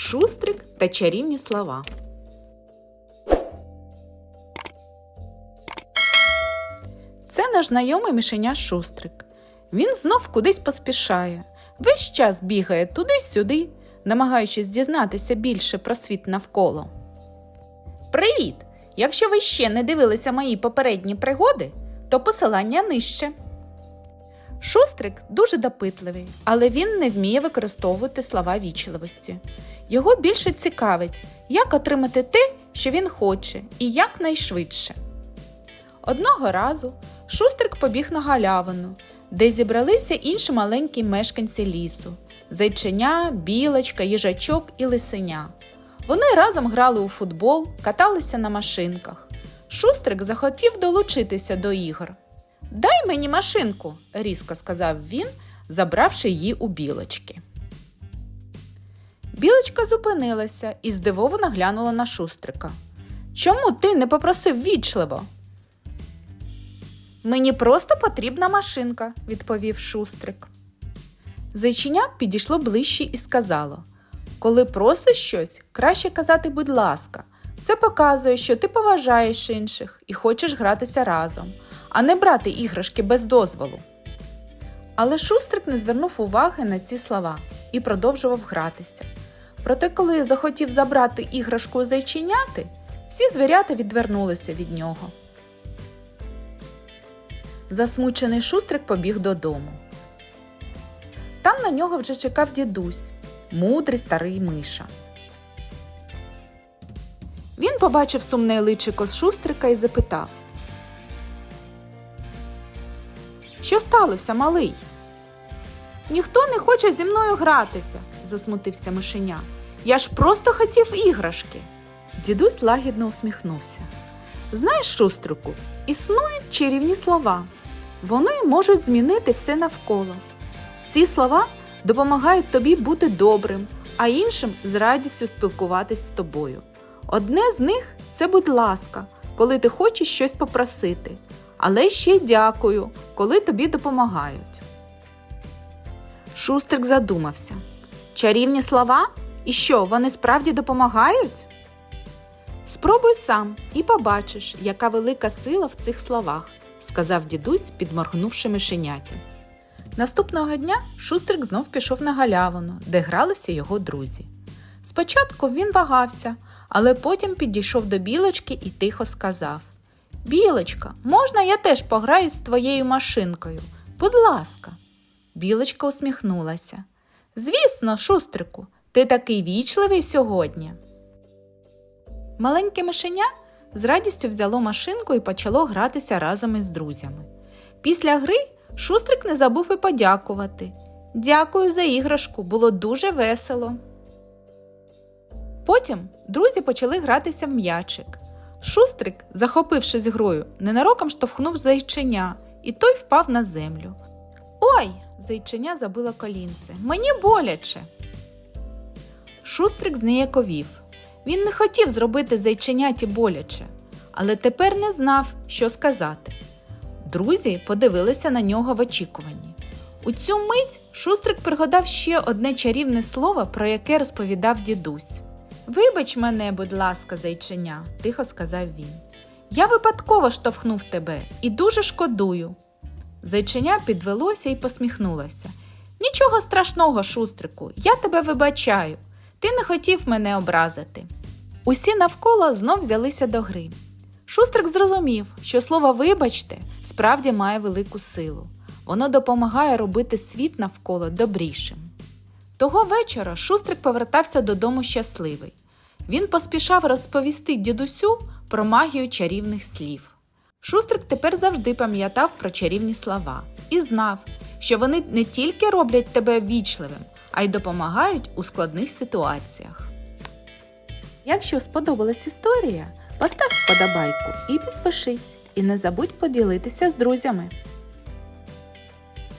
Шустрик та чарівні слова. Це наш знайомий мишеня Шустрик. Він знов кудись поспішає. Весь час бігає туди-сюди, намагаючись дізнатися більше про світ навколо. Привіт! Якщо ви ще не дивилися мої попередні пригоди, то посилання нижче. Шустрик дуже допитливий, але він не вміє використовувати слова вічливості. Його більше цікавить, як отримати те, що він хоче, і якнайшвидше. Одного разу Шустрик побіг на галявину, де зібралися інші маленькі мешканці лісу зайченя, білочка, їжачок і лисеня. Вони разом грали у футбол, каталися на машинках. Шустрик захотів долучитися до ігор. Дай мені машинку, різко сказав він, забравши її у білочки. Білочка зупинилася і здивовано глянула на шустрика. Чому ти не попросив вічливо? Мені просто потрібна машинка, відповів шустрик. Зайчиня підійшло ближче і сказало Коли просиш щось, краще казати, будь ласка. Це показує, що ти поважаєш інших і хочеш гратися разом, а не брати іграшки без дозволу. Але шустрик не звернув уваги на ці слова і продовжував гратися. Проте, коли захотів забрати іграшку у зайченяти, всі звірята відвернулися від нього. Засмучений шустрик побіг додому. Там на нього вже чекав дідусь, мудрий старий миша. Він побачив сумне личико з шустрика і запитав: Що сталося, малий? Ніхто не хоче зі мною гратися, засмутився мишеня. Я ж просто хотів іграшки. Дідусь лагідно усміхнувся. Знаєш, шустрику, існують чарівні слова. Вони можуть змінити все навколо. Ці слова допомагають тобі бути добрим, а іншим з радістю спілкуватись з тобою. Одне з них це будь ласка, коли ти хочеш щось попросити, але ще й дякую, коли тобі допомагають. Шустрик задумався. Чарівні слова? І що, вони справді допомагають? Спробуй сам і побачиш, яка велика сила в цих словах, сказав дідусь, підморгнувши мишеняті. Наступного дня Шустрик знов пішов на галявину, де гралися його друзі. Спочатку він вагався, але потім підійшов до білочки і тихо сказав: Білочка, можна я теж пограю з твоєю машинкою? Будь ласка. Білочка усміхнулася. Звісно, шустрику, ти такий вічливий сьогодні. Маленьке мишеня з радістю взяло машинку і почало гратися разом із друзями. Після гри Шустрик не забув і подякувати. Дякую за іграшку, було дуже весело. Потім друзі почали гратися в м'ячик. Шустрик, захопившись грою, ненароком штовхнув зайченя, і той впав на землю. Ой! зайченя забило колінце. Мені боляче. Шустрик зніяковів. Він не хотів зробити зайченяті боляче, але тепер не знав, що сказати. Друзі подивилися на нього в очікуванні. У цю мить Шустрик пригадав ще одне чарівне слово, про яке розповідав дідусь. Вибач мене, будь ласка, зайченя, тихо сказав він. Я випадково штовхнув тебе і дуже шкодую. Зайченя підвелося і посміхнулося. Нічого страшного, шустрику, я тебе вибачаю. Ти не хотів мене образити. Усі навколо знов взялися до гри. Шустрик зрозумів, що слово вибачте справді має велику силу. Воно допомагає робити світ навколо добрішим. Того вечора Шустрик повертався додому щасливий. Він поспішав розповісти дідусю про магію чарівних слів. Шустрик тепер завжди пам'ятав про чарівні слова і знав, що вони не тільки роблять тебе вічливим, а й допомагають у складних ситуаціях. Якщо сподобалась історія, постав вподобайку і підпишись, і не забудь поділитися з друзями.